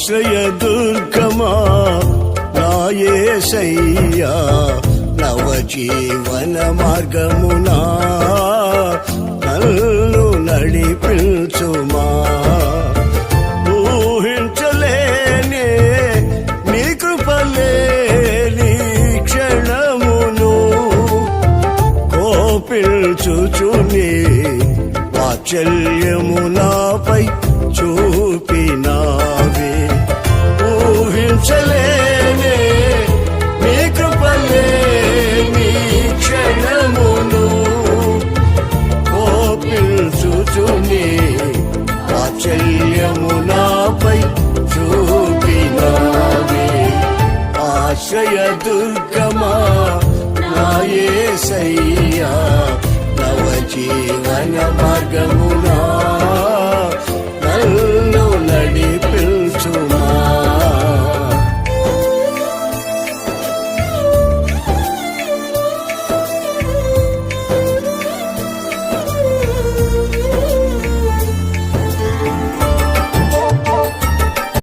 ఆశ్రయ దుర్గమా? నాయసయ్యా నవ జీవన మార్గమునా? నన్ను నడిపించుమా? ఊహించలేనే నీ కృపలేని క్షణమును కోపిల్చుచుని వాత్సల్యము ఊహించలేనే నీ కృపలేని క్షణమును కోపిల్చుచుని వాత్సల్యము నాపై చూపినావే. ఆశయ దుర్గమా నాయసయ్యా నవ జీవన మార్గమునా